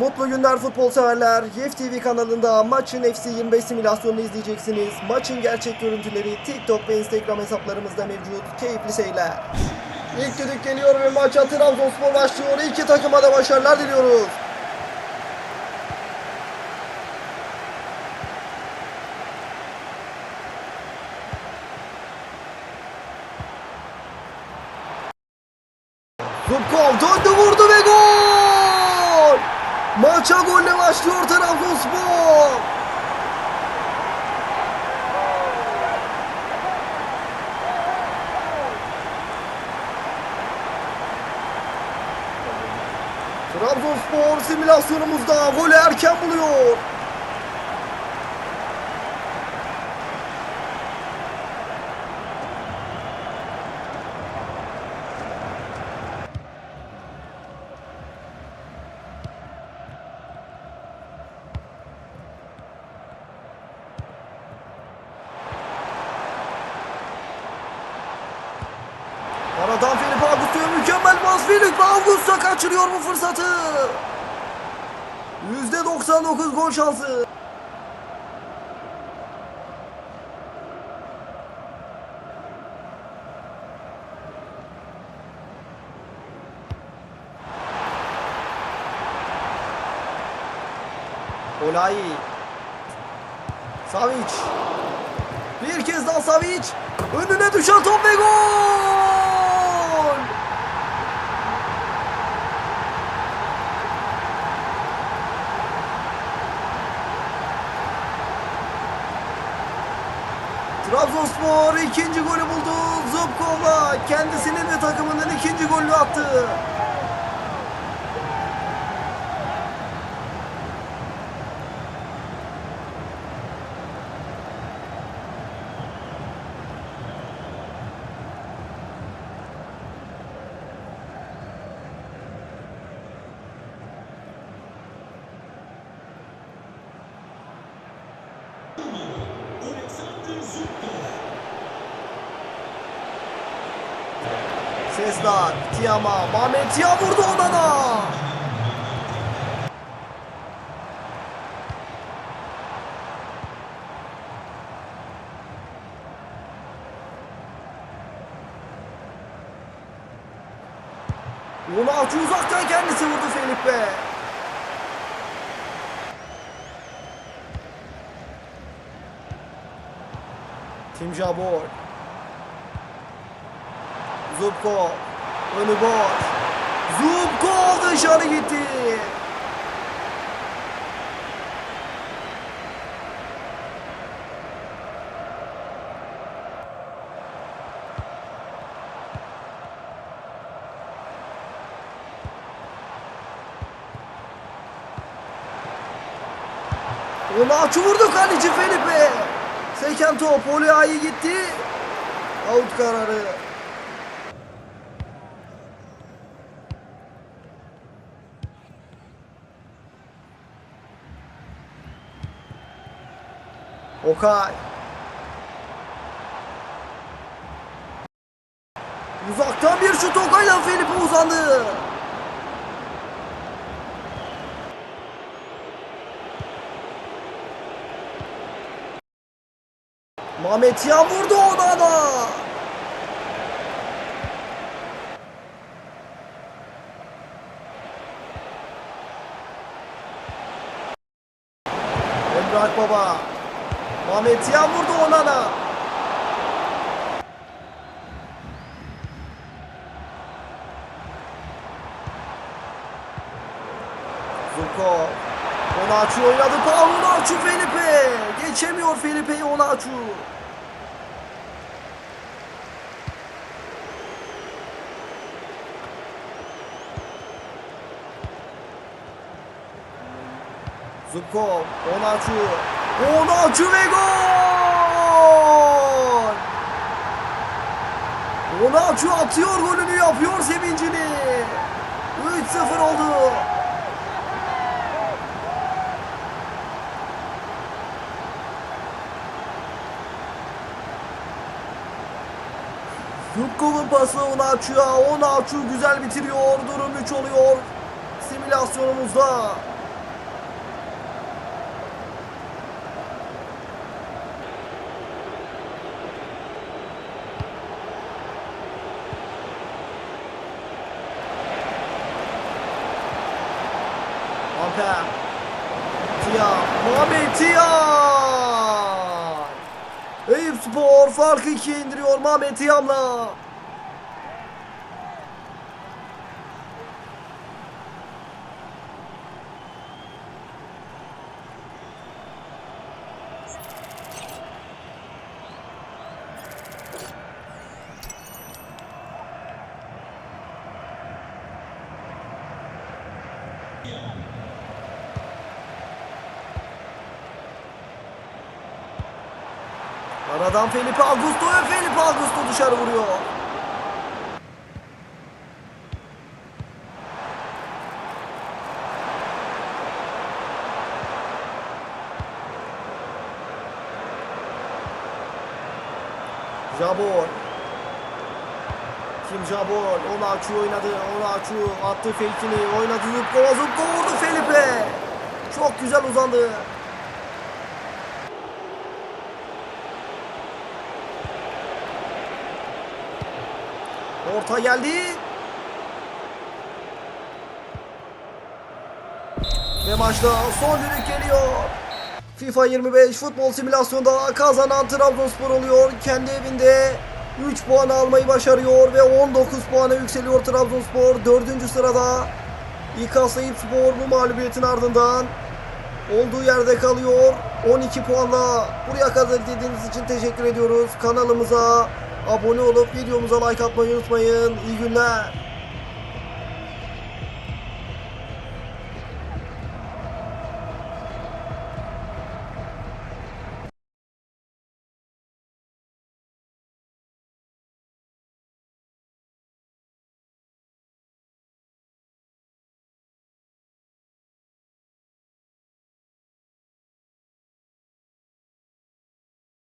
Mutlu günler futbol severler. YEF TV kanalında maçın FC 25 simülasyonunu izleyeceksiniz. Maçın gerçek görüntüleri TikTok ve Instagram hesaplarımızda mevcut. Keyifli seyirler. İlk düdük geliyor ve maça Trabzonspor başlıyor. İki takıma da başarılar diliyoruz. Zubkov döndü vurdu! Maça golle başlıyor Trabzonspor. Trabzonspor simülasyonumuzda golü erken buluyor. Aradan Felipe Augusto'ya mükemmel pas Felipe Augusto kaçırıyor bu fırsatı. %99 gol şansı. Olay. Savic. Bir kez daha Savic. Önüne düşen top ve gol! Trabzonspor ikinci golü buldu. Zubkov'la kendisinin ve takımının ikinci golünü attı. Sesler, Tiama, Mehmet Tia vurdu ona da. Ronaldo uzaktan kendisi vurdu Felipe. Tim Jabor. Zubkov. Önü boş. Zubkov dışarı gitti. Onaçu vurdu kaleci Felipe. Seken top. Olia'yı gitti. Out kararı. Okay. Uzaktan bir şut Okay'la Felipe uzandı. Mehmet Yan vurdu ona da. Emrah Baba. Mehmet Yan vurdu ona da. Zuko. Onaçu oynadı. Onaçu Felipe. Geçemiyor Felipe'yi Onaçu. Zubkov, Onaçu, Onaçu ve gol! Onaçu atıyor golünü yapıyor sevincini. 3-0 oldu. Zubkov'un pası Onaçu'ya. Onaçu güzel bitiriyor. Durum 3 oluyor. Simülasyonumuzda. Tiam. Muhammed Tiam. Eyüp Spor farkı ikiye indiriyor Muhammed Tiam'la. Aradan Felipe Augusto ve Felipe Augusto dışarı vuruyor. Jabor. Kim Jabor? Onu açıyor oynadı. Onu açıyor. Attı fake'ini. Oynadı. Zubkova. Zubkova vurdu Felipe. Çok güzel uzandı. Orta geldi. Ve maçta son düdük geliyor. FIFA 25 futbol simülasyonda kazanan Trabzonspor oluyor. Kendi evinde 3 puan almayı başarıyor ve 19 puana yükseliyor Trabzonspor. 4. sırada İKAS Spor bu mağlubiyetin ardından olduğu yerde kalıyor. 12 puanla buraya kadar izlediğiniz için teşekkür ediyoruz. Kanalımıza abone olup videomuza like atmayı unutmayın. İyi günler.